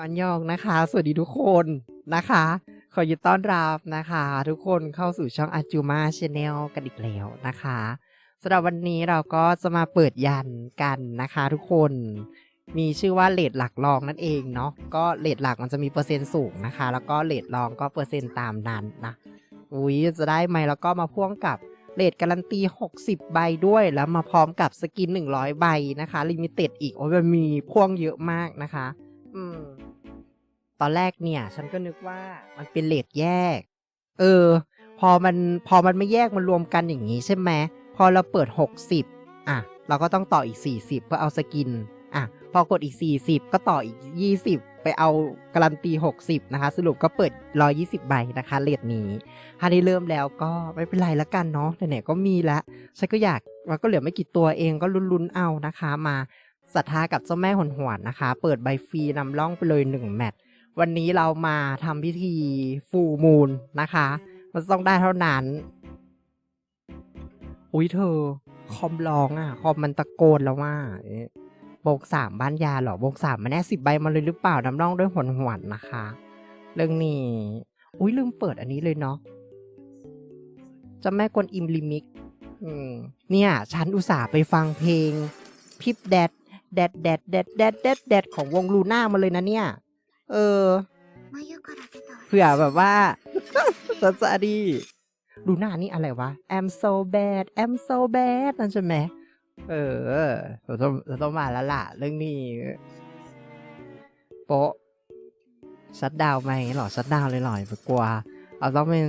อันยองนะคะ สวัสดีทุกคนนะคะ ขอยินต้อนรับนะคะ ทุกคนเข้าสู่ช่องอาจูมาชาแนลกันอีกแล้วนะคะสำหรับวันนี้เราก็จะมาเปิดยันกันนะคะ ทุกคนมีชื่อว่าเลทหลักรองนั่นเองเนาะก็เลทหลักมันจะมีเปอร์เซ็นต์สูงนะคะ แล้วก็เลทรองก็เปอร์เซ็นต์ตามนั้นนะอุ้ยจะได้ไหมแล้วก็มาพ่วงกับเลทการันตี 60 ใบด้วย แล้วมาพร้อมกับสกิน 100 ใบนะคะ ลิมิเต็ดอีก โอ้ยมันมีพ่วงเยอะมากนะคะ อืม ตอนแรกเนี่ย ฉันก็นึกว่ามันเป็นเลทแยก เออ พอมันพอมันไม่แยกมันรวมกันอย่างนี้ใช่ไหมพอเราเปิด 60 อะ เราก็ต้องต่ออีก 40 เพื่อเอาสกิน อะ พอกดอีก 40 ก็ต่ออีก 20 ไปเอาการันตี 60 นะคะ สรุปก็เปิด 120 ใบนะคะเลทนี้ถ้าได้เริ่มแล้วก็ไม่เป็นไรละกันเนาะไหนๆก็มีล้วฉันก็อยากมันก็เหลือไม่กี่ตัวเองก็ลุ้นๆเอานะคะมาศรัทธากับเจ้าแม่หนหวนนะคะ เปิดใบฟรีนำร่องไปเลยหนึ่งแมตช์ วันนี้เรามาทำพิธีฟูมูลนะคะ มันต้องได้เท่านั้น อุ้ยเธอ คอมร้องอะ คอมมันตะโกนแล้วว่าโบกสามบ้านยาหรอโบกสามมันแน่สิบใบมาเลยหรือเปล่าน้ำร่องด้วยหนหวนนะคะ เรื่องนี้ อุ้ยลืมเปิดอันนี้เลยเนาะจะแม่กวนอิมลิมิกเนี่ย ฉันอุตส่าห์ไปฟังเพลง พิบแดดแดดแดดแดดแดดแดดแดดของวงลูน่ามาเลยนะเนี่ย เออ เผื่อแบบว่าจะจะดีลูน่านี่อะไรวะ I'm so bad I'm so bad นั่นใช่ไหม เออเราต้องเราต้องมาแล้วล่ะ เรื่องนี้ โป๊ะชัดดาวน์ไหมหรอชัดดาวน์เลยหรออย่าไปกลัวเอาต้องเป็น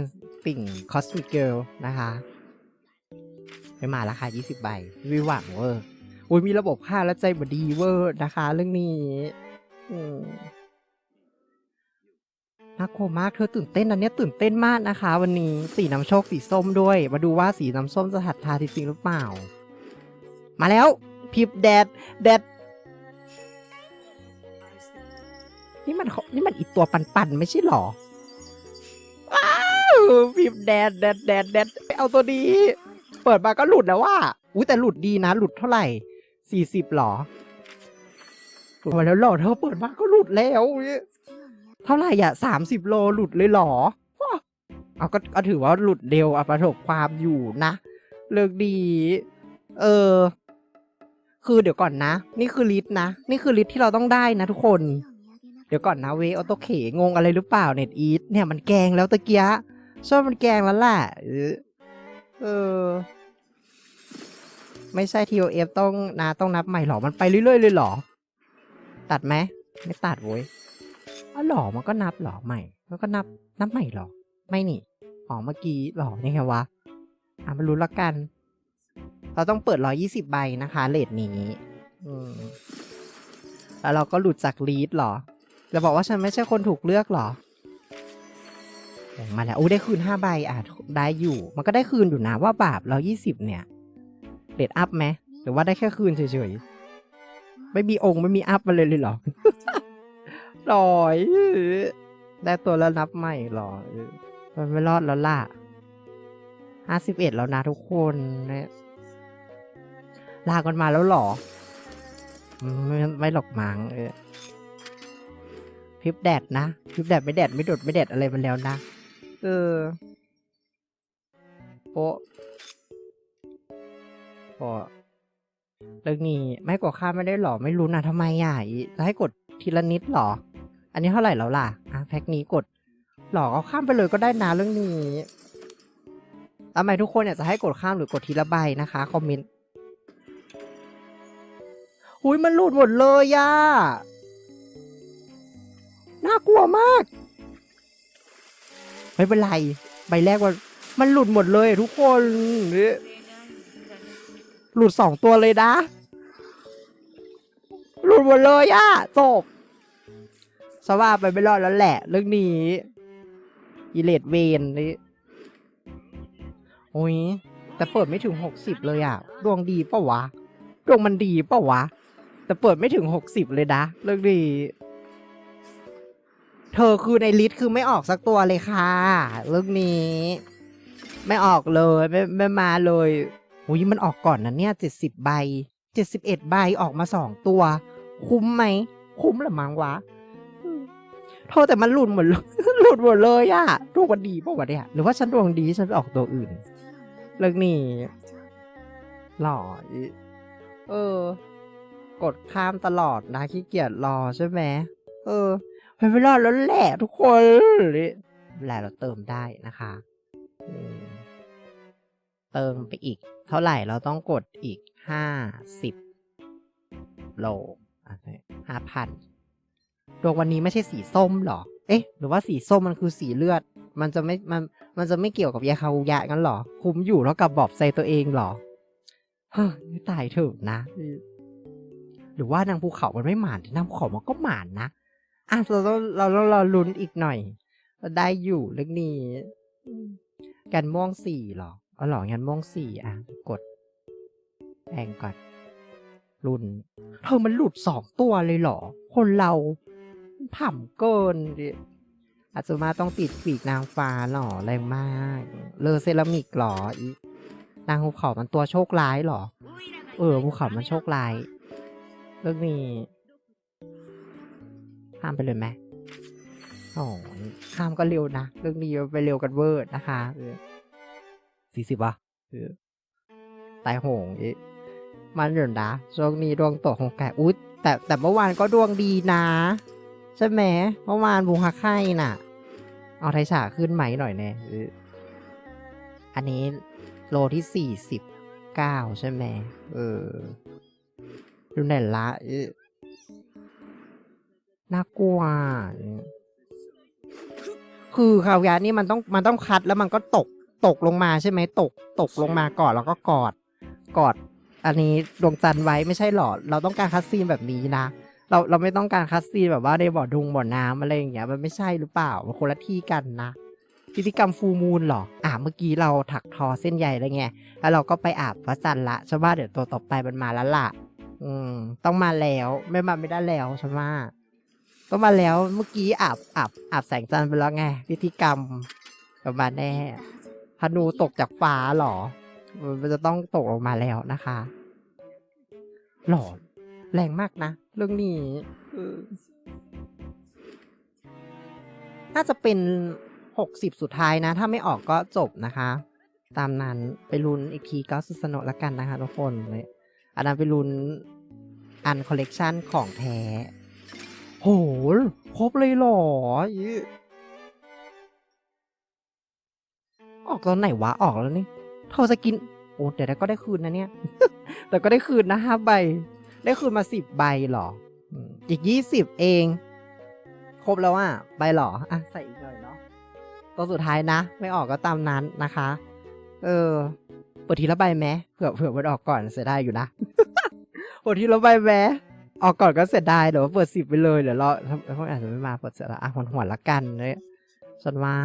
ติ่งคอสมิกเกิลนะคะ ไม่มาราคา20 ใบ วิหวังเวอร์อุ้ยมีระบบค่าและใจบดีเวอร์นะคะ เรื่องนี้ อืม น่ากลัวมากเธอตื่นเต้นนะเนี่ยตื่นเต้นมากนะคะ วันนี้สีน้ำโชคสีส้มด้วย มาดูว่าสีน้ำส้มจะถัดทาจริงๆหรือเปล่า มาแล้วพิบแดดแดดนี่มันนี่มันอีตัวปันๆไม่ใช่หรอว้าวพิบแดดแดดแดดแดดไปเอาตัวนี้เปิดมาก็หลุดแล้วว่าอุ้ยแต่หลุดดีนะ หลุดเท่าไหร่สี่สิบหรอหลุดมาแล้วหรอเธอเปิดมาก็หลุดแล้ว เท่าไหร่อะสามสิบโลหลุดเลยหรอเอาก็ก็ถือว่าหลุดเร็วอะประสบความอยู่นะเลิกดี เออ คือเดี๋ยวก่อนนะ นี่คือลิสต์นะ นี่คือลิสต์ที่เราต้องได้นะทุกคน เดี๋ยวก่อนนะเวออโตเขงงอะไรหรือเปล่าเน็ตอีทเนี่ยมันแกงแล้วตะเกียะชอบมันแกงแล้วแหละเออ ไม่ใช่ TOF ต้องนะต้องนับใหม่หรอ มันไปเรื่อยๆเลยหรอ ตัดไหม ไม่ตัดเว้ย อ๋อหรอมันก็นับหรอใหม่มันก็นับนับใหม่หรอ ไม่นี่อ๋อเมื่อกี้หรอนี่ไงวะอะมารู้ละกัน เราต้องเปิด120ใบนะคะเลทนี้อืมแล้วเราก็หลุดจากลีดหรอจะบอกว่าฉันไม่ใช่คนถูกเลือกหรอมาแล้วโอ้ได้คืนห้าใบอะได้อยู่ มันก็ได้คืนอยู่นะว่าบาปเรายี่สิบเนี่ยเรทอัพไหมหรือว่าได้แค่คืนเฉยๆ ไม่มีองค์ไม่มีอัพมาเลยเลยหรอ หรอได้ตัวแล้วนับใหม่หรอเอมันไม่รอดแล้วล่ะห้าสิบเอ็ดแล้วนะทุกคนเนี่ยลากันมาแล้วหรอ ไม่ไม่หลอกมังเออพิบแดดนะพิบแดดไม่แดดไม่โดดไม่แดดอะไรมันแล้วนะ เออโปะโปะเรื่องนี้ไม่กดค่าไม่ได้หรอ ไม่รู้นะทำไมอะจะให้กดทีละนิดหรอ อันนี้เท่าไหร่แล้วล่ะอะแพ็คนี้กดหรอกเอาข้ามไปเลยก็ได้นะเรื่องนี้ทำไมทุกคนเนี่ยจะให้กดข้ามหรือกดทีละใบนะคะคอมเมนต์หุยมันหลุดหมดเลยย่าน่ากลัวมาก ไม่เป็นไร ใบแรกมันมันหลุดหมดเลยทุกคน หลุดสองตัวเลยนะ หลุดหมดเลยย่าจบ สว่าไปไม่รอดแล้วแหละ เรื่องนี้อีเลดเวนนี่โอ้ยแต่เปิดไม่ถึงหกสิบเลยอะ ดวงดีปะวะ ดวงมันดีปะวะ แต่เปิดไม่ถึงหกสิบเลยนะ เรื่องดีเธอคือในลิสต์คือไม่ออกสักตัวเลยค่ะเรื่องนี้ ไม่ออกเลยไม่ไม่มาเลยอุ้ยมันออกก่อนนะเนี่ยเจ็ดสิบใบเจ็ดสิบเอ็ดใบออกมาสองตัว คุ้มไหม คุ้มหรือมั้งวะ โทษแต่มันหลุดหมดเลยหลุดหมดเลยอะดวงมันดีป่าวะเนี่ยหรือว่าฉันดวงดีฉันไปออกตัวอื่น เรื่องนี้หล่ออีเออ กดข้ามตลอดนะขี้เกียจรอใช่ไหมเออไปไม่รอดแล้วแหละทุกคนแหละเราเติมได้นะคะเติมไปอีก เท่าไหร่เราต้องกดอีกห้าสิบโลห้าพัน ดวงวันนี้ไม่ใช่สีส้มเหรอ เอ๊ะ หรือว่าสีส้มมันคือสีเลือด มันจะไม่ มัน มันจะไม่เกี่ยวกับยาคาวุยะงั้นเหรอ คุมอยู่แล้วกับบอบใส่ตัวเองเหรอ เฮ้ยตายเถอะนะ หรือว่านางภูเขามันไม่หมานนางภูเขามันก็หมานนะ อะเราต้องเราต้องรอลุ้นอีกหน่อย ได้อยู่เรื่องนี้กันม่วงสี่เหรออ๋อหรองันม่วงสี่อะ กดแองก่อนรุนเธอมันหลุดสองตัวเลยเหรอ คนเรา ผ่ำเกินดิอาจจะมาต้องติดปีกนางฟ้าหรอแรงมาก เลอเซรามิกหรออีนางภูเขามันตัวโชคร้ายเหรอ เออภูเขามันโชคร้ายเรื่องนี้ข้ามไปเลยไหมโอ้ยข้ามก็เร็วนะ เรื่องนี้ไปเร็วกันเวอร์นะคะเออสี่สิบวะเออตายโหงอีกมันเดี๋ยวนะช่วงนี้ดวงตกของแกอุ๊ยแต่แต่เมื่อวานก็ดวงดีนะใช่ไหมเมื่อวานบุงฮักไข่น่ะ เอาไทฉาขึ้นไหมหน่อยแน่เอออันนี้โลที่สี่สิบเก้าใช่ไหมเออดูไหนละน่ากลัว คือข่าวยานี่มันต้องมันต้องคัดแล้วมันก็ตกตกลงมาใช่ไหมตกตกลงมาก่อนแล้วก็กอดกอด อันนี้ดวงจันทร์ไว้ไม่ใช่หรอ เราต้องการคัดซีนแบบนี้นะ เราเราไม่ต้องการคัดซีนแบบว่าในบ่อดุงบ่อน้ำอะไรอย่างเงี้ยมันไม่ใช่หรือเปล่ามันคนละที่กันนะพิธีกรรมฟูมูลหรอ อ่าเมื่อกี้เราถักทอเส้นใยแล้วไง แล้วเราก็ไปอาบพระจันทร์ละฉันว่าเดี๋ยวตัวต่อไปมันมาแล้วล่ะ อืม ต้องมาแล้วไม่มาไม่ได้แล้วฉันว่าต้องมาแล้วเมื่อกี้อาบอาบอาบแสงจันทร์ไปแล้วไง พิธีกรรมประมาณแน่ธนูตกจากฟ้าเหรอ มันจะต้องตกลงมาแล้วนะคะ หล่อ แรงมากนะ เรื่องนี้น่าจะเป็นหกสิบสุดท้ายนะ ถ้าไม่ออกก็จบนะคะ ตามนั้นไปลุ้นอีกทีก็สุดสนุกล้วกันนะคะทุกคนเลยอันนั้นไปลุ้นอันคอลเลกชันของแท้ โห ครบเลยหรอ อออกตอนไหนวะ ออกแล้วนี่โทรสกิน โอ้เดี๋ยวก็ได้คืนนะเนี่ย แต่ก็ได้คืนนะห้าใบ ได้คืนมาสิบใบหรอ อีกยี่สิบเอง ครบแล้วอะ ใบหรอ อะ ใส่อีกหน่อยเนาะ ตัวสุดท้ายนะ ไม่ออกก็ตามนั้นนะคะ เออเปิดทีละใบไหมเผื่อเผื่อมันออกก่อนเสียดายอยู่นะเปิดทีละใบไหมออกก่อนก็เสียดายเดี๋ยวเปิดสิบไปเลยเดี๋ยวรอถ้าถ้าอาจจะไม่มาเปิดเสียละอะหัวหัวละกันเลยฉันว่า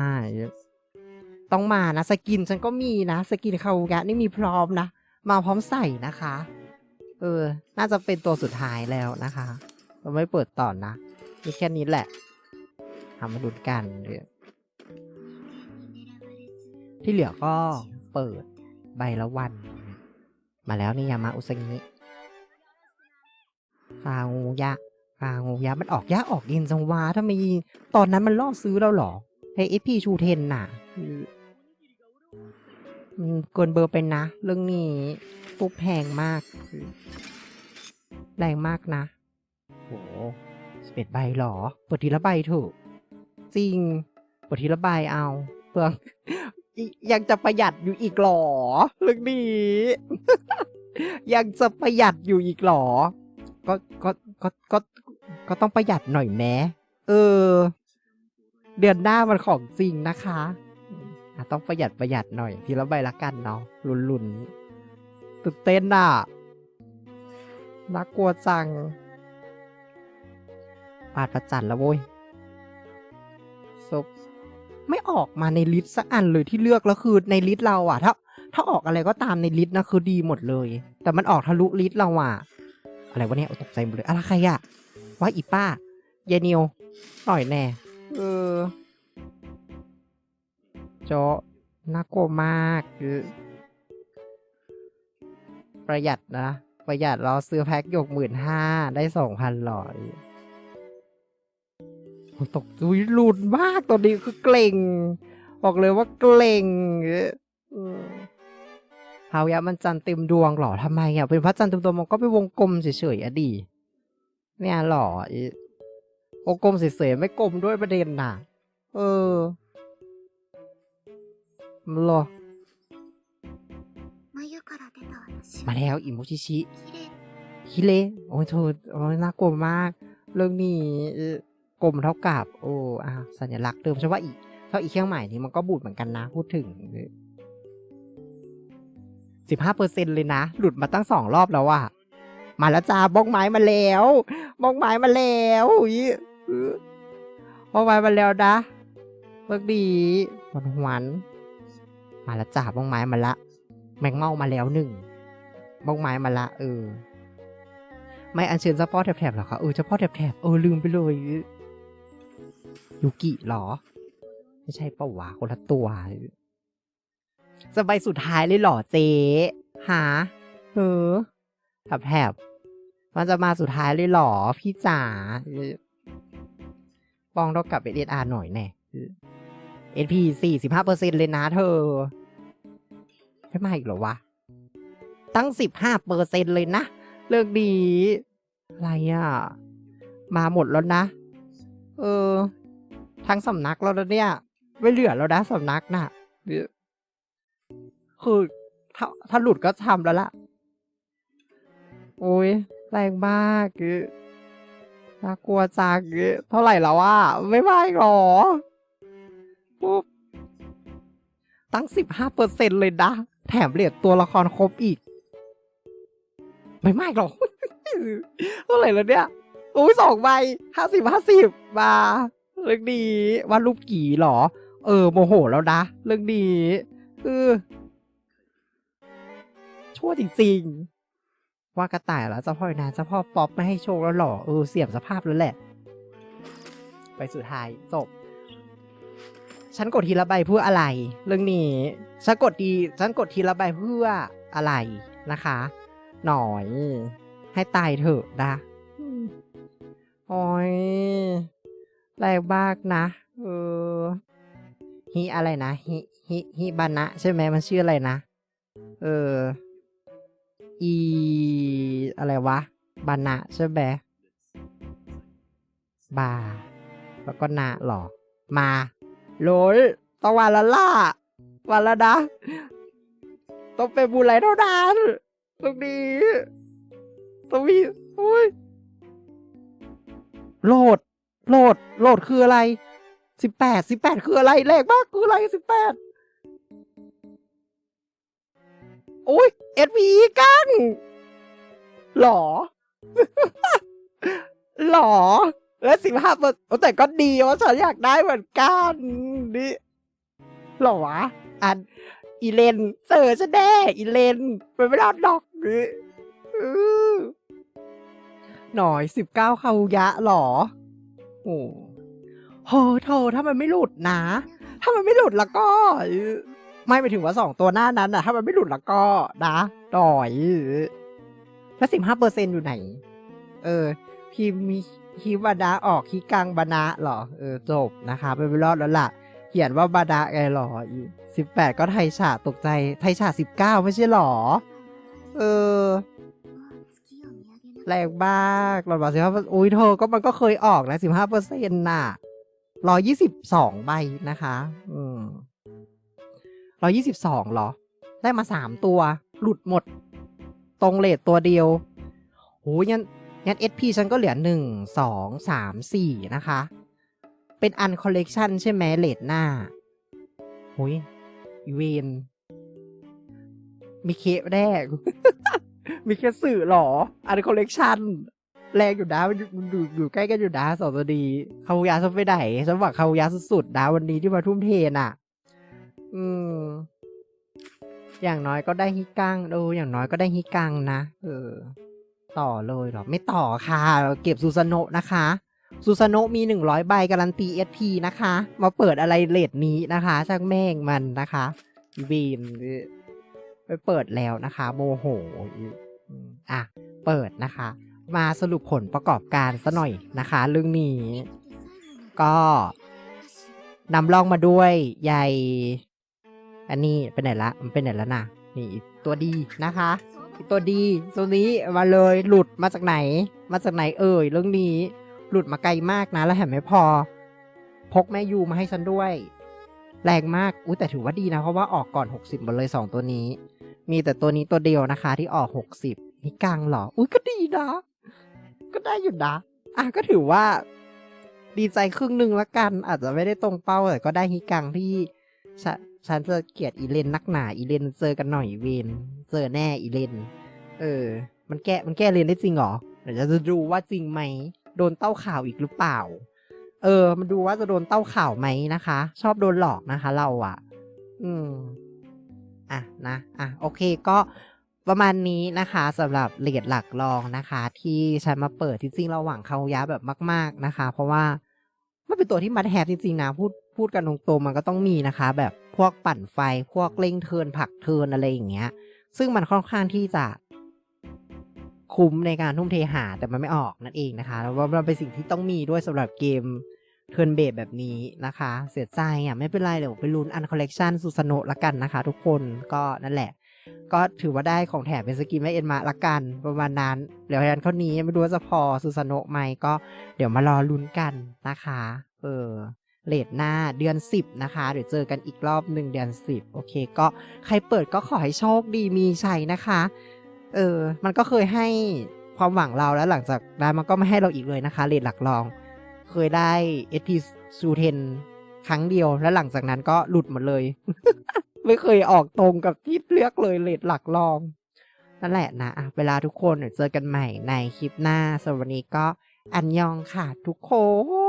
ต้องมานะสกินฉันก็มีนะ สกินคาวุยะนี่มีพร้อมนะ มาพร้อมใส่นะคะ เออ น่าจะเป็นตัวสุดท้ายแล้วนะคะเราไม่เปิดต่อนะมีแค่นี้แหละทำมาดูกันเลยที่เหลือก็เปิดใบละวัน มาแล้วนี่ยามาอุสงิคางูยะคางูยะมันออกยะออกเย็นจังวะถ้าไมตอนนั้นมันล่อซื้อเราหรอเฮ้ยพี่ชูเทนน่ะ มันเกินเบอร์ไปนะ เรื่องนี้ปุ๊บแพงมากแรงมากนะ โหสเปดใบเหรอเปิดทีละใบถอะจริงเปิดทีละใบเอาเปลืองอิยังจะประหยัดอยู่อีกเหรอเรื่องนี้ ยังจะประหยัดอยู่อีกเหรอ ก็ก็ก็ก็ก็ต้องประหยัดหน่อยแม้เออ เดือนหน้ามันของจริงนะคะ ต้องประหยัดประหยัดหน่อย ทีละใบละกันเนาะลุนๆตื่นเต้นอะน่ากลัวจังปาดประจันแล้วโว้ยซบไม่ออกมาในลิสต์สักอันเลยที่เลือกแล้วคือในลิสต์เราอะ ถ้า ถ้าออกอะไรก็ตามในลิสต์นะคือดีหมดเลย แต่มันออกทะลุลิสต์เราอะ อะไรวะเนี่ยตกใจหมดเลยอะไรใครอะว่าอีป้ายายนิวหน่อยแน่เออ โจะน่ากลัวมากคือ ประหยัดนะ ประหยัดเราซื้อแพ็คหยกหมื่นห้าได้สองพันหลอยโอ้ตกอุ้ยหลุดมากตอนนี้คือเกรงบอกเลยว่าเกรงอืมฮายะมันจันทร์เต็มดวงหรอทำไมอะ เป็นพระจันทร์เต็มดวงมันก็เป็นวงกลมเฉยๆอะดีเนี่ยหรออีวงกลมเฉยๆไม่กลมด้วยประเด็นน่ะ เออ รอ มาแล้วอิมุชิชิฮิเลโอ้ยโทษโอ้ยน่ากลัวมาก เรื่องนี้กลมเท่ากับ โอ้อาสัญลักษณ์เดิมใช่ว่าอีกเท่าอีกเครื่องใหม่นี้มันก็บูดเหมือนกันนะ พูดถึงสิบห้าเปอร์เซ็นเลยนะ หลุดมาตั้งสองรอบแล้วอะมาแล้วจ้าบองไม้มาแล้วบองไม้มาแล้วยี่บอกไม้มาแล้วนะเบิกดีหวานหวน มาล้วจ้าบ้องไม้มาละ แมงเม่ามาแล้วหนึ่งบ้องไม้มาละ เออ ไม่อัญเชิญเฉพาะแถบๆหรอคะเออเฉพาะแถบๆเออลืมไปเลยยูกิเหรอ ไม่ใช่เป้าวะคนละตัวจะใบสุดท้ายเลยเหรอเจ๊หาเออแถบแถบๆมันจะมาสุดท้ายเลยเหรอพี่จ๋าเออปองต้องกลับไปเรียนอาหน่อยแน่ เอ็นพีสี่สิบห้าเปอร์เซ็นเลยนะเธอ ไม่มาอีกเหรอวะ ตั้งสิบห้าเปอร์เซ็นเลยนะ เรื่องดีอะไรอะ มาหมดแล้วนะ เออ ทั้งสำนักแล้วเนี่ย ไม่เหลือแล้วนะสำนักน่ะ คือถ้าถ้าหลุดก็ทำแล้วล่ะ โอ้ยแรงมากคือน่ากลัวจังเท่าไหร่แล้วอะ ไม่ไหวหรอ ปุ๊บตั้งสิบห้าเปอร์เซ็นเลยนะ แถมเหรียญตัวละครครบอีก ไม่มากหรอกเท่าไหร่แล้วเนี่ยโอ้ยสองใบห้าสิบห้าสิบมาเรื่องดีวารูปกี่หรอ เออโมโหแล้วนะ เรื่องดีเออชั่วจริงๆว่ากระต่ายแล้วเจ้าพ่อนาเจ้าพ่อป๊อปไม่ให้โชคแล้วหรอ เออเสียมสภาพแล้วแหละ ไปสุดท้ายจบ ฉันกดทีละใบเพื่ออะไร เรื่องนี้ฉันกดดีฉันกดทีละใบเพื่ออะไรนะคะ หน่อย ให้ตายเถอะนะโอ้ยแรงมากนะเออฮิอะไรนะฮิฮิฮิบานะใช่ไหมมันชื่ออะไรนะเอออีอะไรวะบานะใช่ไหมบา แล้วก็นะหรอมา โหลยต้องวันละล่ะวันละนะ ต้องเป็นบุไรเท่านั้นตรงนี้ต้องมีโอ้ยโหลด โหลด โหลดคืออะไรสิบแปดสิบแปดคืออะไรเลขมากคืออะไรสิบแปดโอ้ยเอ็ดวีกันหรอ หรอ แล้วสิบห้าเปอร์แต่ก็ดีว่าฉันอยากได้เหมือนกันนี่หรอวะ อัน อีเลนเจอฉันแน่อีเลนมันไม่รอดดอกนี่หน่อยสิบเก้าคายะหรอโอ้โหเธอถ้ามันไม่หลุดนะ ถ้ามันไม่หลุดแล้วก็ ไม่ไปถึงว่าสองตัวหน้านั้นอะถ้ามันไม่หลุดแล้วก็นะหน่อยแล้วสิบห้าเปอร์เซ็นอยู่ไหน เออพิมพ์มี คิบาดาออกฮิกลางบานะหรอ เออจบนะคะเป็นไปรอดแล้วล่ะ เขียนว่าบาดาไงหรออีสิบแปดก็ไทยฉาตกใจ ไทยฉาสิบเก้าไม่ใช่หรอ เออแรงมากหลอดบาสิบห้าอุ้ยเธอก็มันก็เคยออกนะสิบห้าเปอร์เซ็นต์น่ะร้อยยี่สิบสองใบนะคะ อืมร้อยยี่สิบสองหรอ ได้มาสามตัว หลุดหมด ตรงเลทตัวเดียวโหยัน ยันเอพีฉันก็เหลือหนึ่งสองสามสี่นะคะ เป็นอันคอลเลกชันใช่ไหมเลทหน้าโอ้ยเวนมีเคแรก มีแค่สื่อหรอ อันคอลเลกชันแรงอยู่นะมันอยู่มันอยู่ใกล้กันอยู่นะสองตัวดีคาวยาฉันไปไหนฉันบอกคาวยาสุดๆนะวันนี้ที่มาทุ่มเทน่ะ อืม อย่างน้อยก็ได้ฮิกังดูอย่างน้อยก็ได้ฮิกังนะเออ ต่อเลยเหรอ ไม่ต่อค่ะ เก็บซูซาโนะนะคะซูซาโนะมีหนึ่งร้อยใบการันตีเอทีนะคะ มาเปิดอะไรเลทนี้นะคะ ช่างแม่งมันนะคะบีมไปเปิดแล้วนะคะ โมโหอะ เปิดนะคะ มาสรุปผลประกอบการซะหน่อยนะคะ เรื่องนี้ ก็นำร่องมาด้วยใยอันนี้เป็นไหนละ มันเป็นไหนแล้วนะนี่ตัวดีนะคะ ตัวดีตัวนี้มาเลยหลุดมาจากไหน มาจากไหนเอ่ยเรื่องนี้ หลุดมาไกลมากนะแล้วแถมไม่พอ พกแม่ยูมาให้ฉันด้วย แรงมากอุ้ยแต่ถือว่าดีนะ เพราะว่าออกก่อน 60หมดเลยสองตัวนี้ มีแต่ตัวนี้ตัวเดียวนะคะ ที่ออก 60นี่กลางเหรออุ้ยก็ดีนะ ก็ได้อยู่นะอะก็ถือว่า ดีใจครึ่งหนึ่งละกัน อาจจะไม่ได้ตรงเป้าแต่ก็ได้ฮิกังที่ ฉะฉันจะเกลียดอีเลนนักหนาอีเลนเจอกันหน่อยเวนเจอแน่อีเลน เออ มันแก้มันแก้เลนได้จริงเหรอเดี๋ยวจะดูว่าจริงไหมโดนเต้าข่าวอีกหรือเปล่า เออ มันดูว่าจะโดนเต้าข่าวไหมนะคะ ชอบโดนหลอกนะคะ เราอะ อืมอะนะอะโอเคก็ประมาณนี้นะคะสำหรับเลดหลักรองนะคะ ที่ฉันมาเปิดจริงๆเราหวังเขาย้าแบบมาก ๆนะคะ เพราะว่ามันเป็นตัวที่มัดแฮปจริงๆนะพูด พูดกันตรงๆมันก็ต้องมีนะคะ แบบพวกปั่นไฟพวกเร่งเทินผักเทินอะไรอย่างเงี้ย ซึ่งมันค่อนข้างที่จะคุ้มในการทุ่มเทหาแต่มันไม่ออกนั่นเองนะคะแล้วว่ามันเป็นสิ่งที่ต้องมีด้วยสำหรับเกมเทิร์นเบสแบบนี้นะคะ เสียใจอะไม่เป็นไรเดี๋ยวไปลุ้นอันคอลเลกชันสุสโนละกันนะคะ ทุกคนก็นั่นแหละ ก็ถือว่าได้ของแถมเป็นสกินแม่เอ็นมาละกันประมาณนั้น เดี๋ยวยันเขานี้ไม่รู้ว่าจะพอสุสโนะไหมก็เดี๋ยวมารอลุ้นกันนะคะ เออ เลทหน้าเดือน 10 นะคะ เดี๋ยวเจอกันอีกรอบหนึ่งเดือน 10 โอเค ก็ใครเปิดก็ขอให้โชคดีมีชัยนะคะ เออ มันก็เคยให้ความหวังเราแล้วหลังจากนั้นมันก็ไม่ให้เราอีกเลยนะคะเลทหลักรอง เคยได้ SP ซูเทนครั้งเดียวแล้วหลังจากนั้นก็หลุดหมดเลย ไม่เคยออกตรงกับที่เลือกเลยเลทหลักรองนั่นแหละนะอะเวลาทุกคนเดี๋ยวเจอกันใหม่ในคลิปหน้าสำหรับวันนี้ก็อันยองค่ะทุกคน